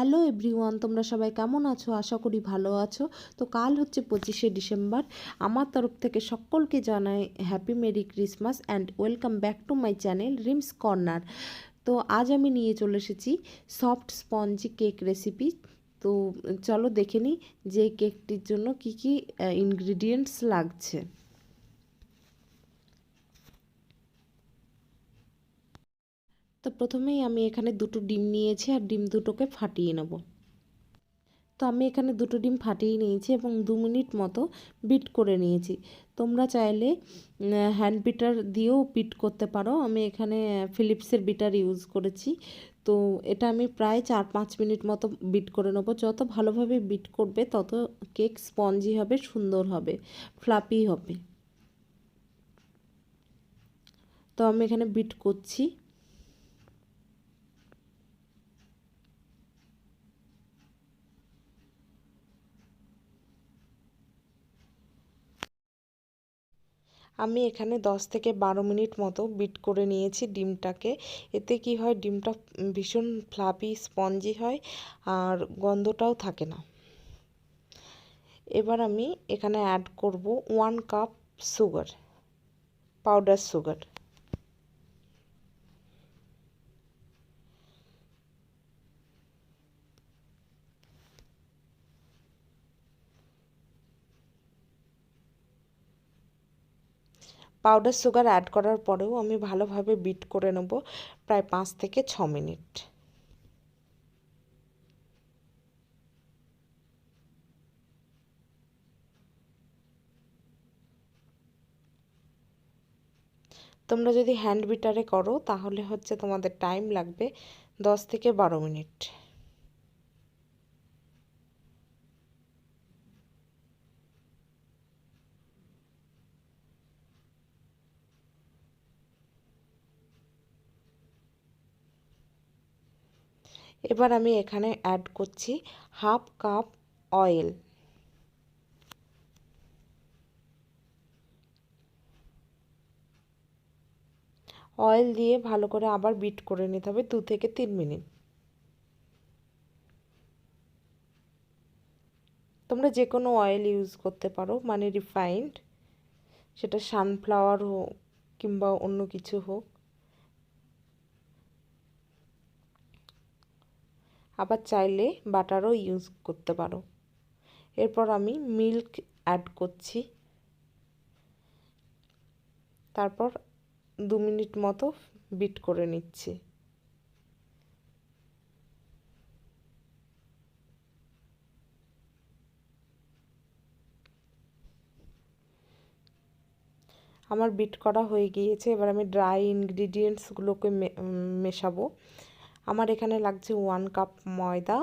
Hello everyone, তোমরা সবাই কেমন আছো? আশা করি ভালো আছো। তো কাল হচ্ছে পঁচিশে ডিসেম্বর। আমার তরফ থেকে সকলকে জানাই happy merry Christmas and welcome back to my channel Rim's corner. তো আজ আমি নিয়ে চলে এসেছি সফট স্পঞ্জি কেক রেসিপি। তো চলো দেখে নিই যে কেকটির জন্য কি কি ইনগ্রিডিয়েন্টস লাগছে। তো প্রথমেই আমি এখানে দুটো ডিম নিয়েছি আর ডিম দুটোকে ফাটিয়ে নেব। তো আমি এখানে দুটো ডিম ফাটিয়ে নিয়েছি এবং দু মিনিট মতো বিট করে নিয়েছি। তোমরা চাইলে হ্যান্ড বিটার দিয়েও বিট করতে পারো। আমি এখানে ফিলিপসের বিটার ইউজ করেছি। তো এটা আমি প্রায় চার পাঁচ মিনিট মতো বিট করে নেব। যত ভালোভাবে বিট করবে, তত কেক স্পঞ্জি হবে, সুন্দর হবে, ফ্লাপি হবে। তো আমি এখানে বিট করছি। আমি এখানে দশ থেকে বারো মিনিট মতো বিট করে নিয়েছি ডিমটাকে। এতে কি হয়, ডিমটা ভীষণ ফ্লাপি স্পঞ্জি হয়, আর গন্ধটাও থাকে না। এবার আমি এখানে অ্যাড করব one cup sugar powder sugar powder sugar add করার পরেও আমি ভালোভাবে বিট করে নেব প্রায় পাঁচ থেকে ছ মিনিট। তোমরা যদি হ্যান্ড বিটারে করো, তাহলে হচ্ছে তোমাদের টাইম লাগবে দশ থেকে বারো মিনিট। এবার আমি এখানে অ্যাড করছি হাফ কাপ অয়েল অয়েল দিয়ে ভালো করে আবার বিট করে নিতে হবে দু থেকে তিন মিনিট। তোমরা যে কোনো অয়েল ইউজ করতে পারো মানে রিফাইন্ড সেটা সানফ্লাওয়ার হোক কিংবা অন্য কিছু হোক। আবার চাইলে বাটারও ইউজ করতে পারো। এরপর আমি মিল্ক অ্যাড করছি। তারপর দু মিনিট মতো বিট করে নিচ্ছি। আমার বিট করা হয়ে গিয়েছে। এবার আমি ড্রাই ইনগ্রিডিয়েন্টসগুলোকে মেশাবো। আমার এখানে লাগছে ওয়ান কাপ ময়দা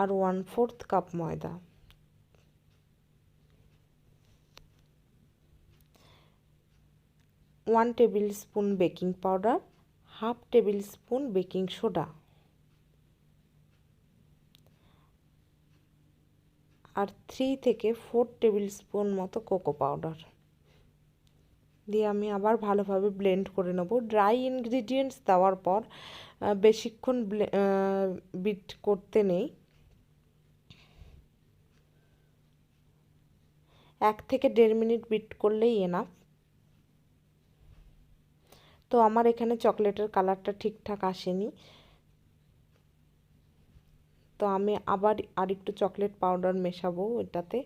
আর ওয়ান ফোর্থ কাপ ময়দা। One tablespoon baking powder half tablespoon baking soda আর থ্রি থেকে ফোর টেবিল স্পুন মতো কোকো পাউডার দিয়ে আমি আবার ভালোভাবে ব্লেন্ড করে নেব। ড্রাই ইনগ্রিডিয়েন্টস দেওয়ার পর বেশিক্ষণ বিট করতে নেই। এক থেকে দেড় মিনিট বিট করলেই এনাফ তো আমার এখানে চকলেটের কালারটা ঠিকঠাক আসেনি। তো আমি আবার আরেকটু চকলেট পাউডার মেশাবো এটাতে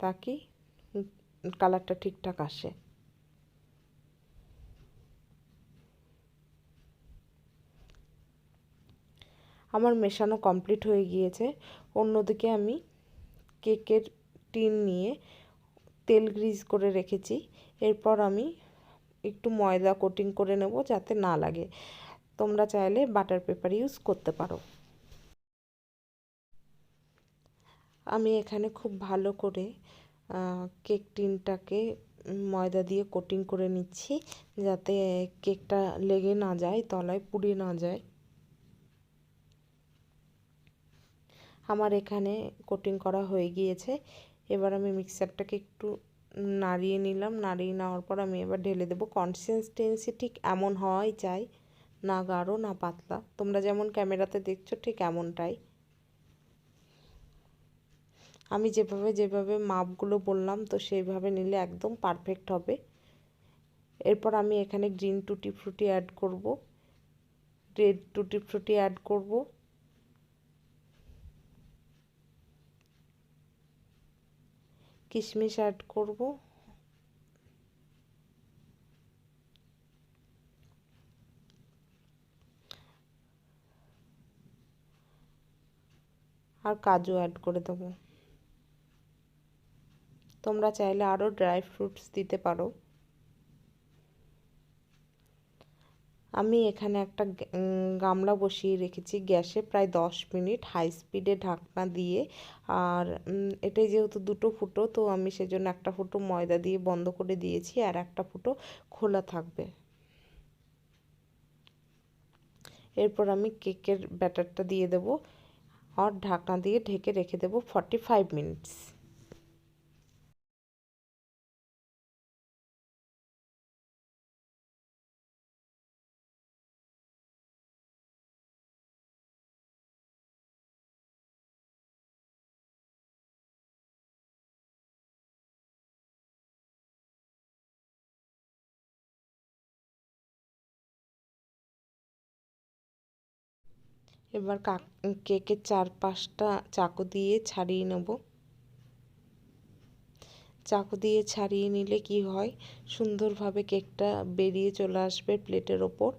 তাকি কালারটা ঠিকঠাক আসে। আমার মেশানো কমপ্লিট হয়ে গিয়েছে। অন্যদিকে আমি কেকের টিন নিয়ে তেল গ্রিজ করে রেখেছি। এরপর আমি একটু ময়দা কোটিং করে নেব যাতে না লাগে। তোমরা চাইলে বাটার পেপার ইউজ করতে পারো। আমি এখানে খুব ভালো করে কেক টিনটাকে ময়দা দিয়ে কোটিং করে নিচ্ছি যাতে কেকটা লেগে না যায়, তলায় পুড়ে না যায়। আমার এখানে কোটিং করা হয়ে গিয়েছে। এবার আমি মিক্সারটাকে একটু নাড়িয়ে নিলাম। নাড়িয়ে নেওয়ার পর আমি এবার ঢেলে দেবো। কনসিস্টেন্সি ঠিক এমন হওয়াই চাই, না গাঢ়, না পাতলা। তোমরা যেমন ক্যামেরাতে দেখছ, ঠিক এমনটাই। আমি যেভাবে যেভাবে মাপগুলো বললাম, তো সেইভাবে নিলে একদম পারফেক্ট হবে। এরপর আমি এখানে গ্রিন টুটি ফ্রুটি অ্যাড করব। রেড টুটি ফ্রুটি অ্যাড করব। কিশমিশ অ্যাড করব। আর কাজু অ্যাড করে দেবো। তোমরা চাইলে আরও ড্রাই ফ্রুটস দিতে পারো। আমি এখানে একটা গামলা বসিয়ে রেখেছি গ্যাসে প্রায় দশ মিনিট হাই স্পিডে ঢাকনা দিয়ে। আর এটাই যেহেতু দুটো ফুটো, তো আমি সেজন্য একটা ফুটো ময়দা দিয়ে বন্ধ করে দিয়েছি আর একটা ফুটো খোলা থাকবে। এরপর আমি কেকের ব্যাটারটা দিয়ে দেবো। আর ঢাকনা দিয়ে ঢেকে রেখে দেবো ফর্টি ফাইভ মিনিটস এবার কেকের চারপাশটা চাকু দিয়ে ছাড়িয়ে নেব। চাকু দিয়ে ছাড়িয়ে নিলে কি হয়? সুন্দরভাবে কেকটা বেরিয়ে চলে আসবে প্লেটের ওপর।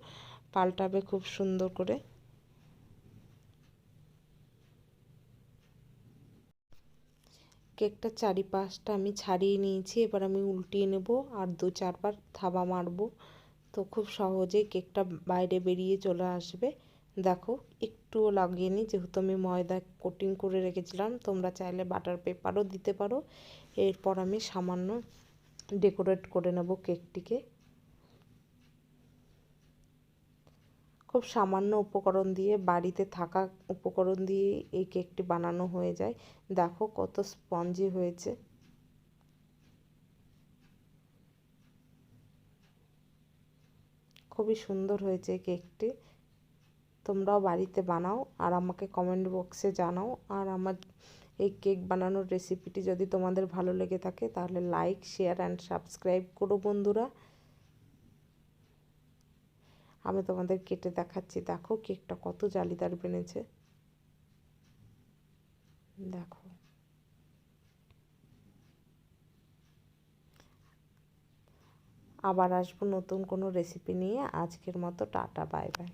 পাল্টাবে খুব সুন্দর করে। কেকটার চারিপাশটা আমি ছাড়িয়ে নিয়েছি। এবার আমি উল্টিয়ে নেব আর দু চারবার থাবা মারব। তো খুব সহজেই কেকটা বাইরে বেরিয়ে চলে আসবে। দেখো একটুও লাগিয়ে যেহেতু আমি ময়দা কোটিং করে রেখেছিলাম, তোমরা চাইলে বাটার পেপারও দিতে পারো। এরপর আমি সামান্য ডেকোরেট করে নেব কেকটিকে খুব সামান্য উপকরণ দিয়ে, বাড়িতে থাকা উপকরণ দিয়ে এই কেকটি বানানো হয়ে যায়। দেখো কত স্পঞ্জি হয়েছে। খুবই সুন্দর হয়েছে কেকটি তোমরাও বাড়িতে বানাও আর আমাকে কমেন্ট বক্সে জানাও। আর আমার এই কেক বানানোর রেসিপিটি যদি তোমাদের ভালো লেগে থাকে, তাহলে লাইক শেয়ার অ্যান্ড সাবস্ক্রাইব করো বন্ধুরা। আমি তোমাদের কেটে দেখাচ্ছি। দেখো কেকটা কত জালিদার বেনেছে। দেখো। আবার আসব নতুন কোনো রেসিপি নিয়ে। আজকের মতো টাটা বাই বাই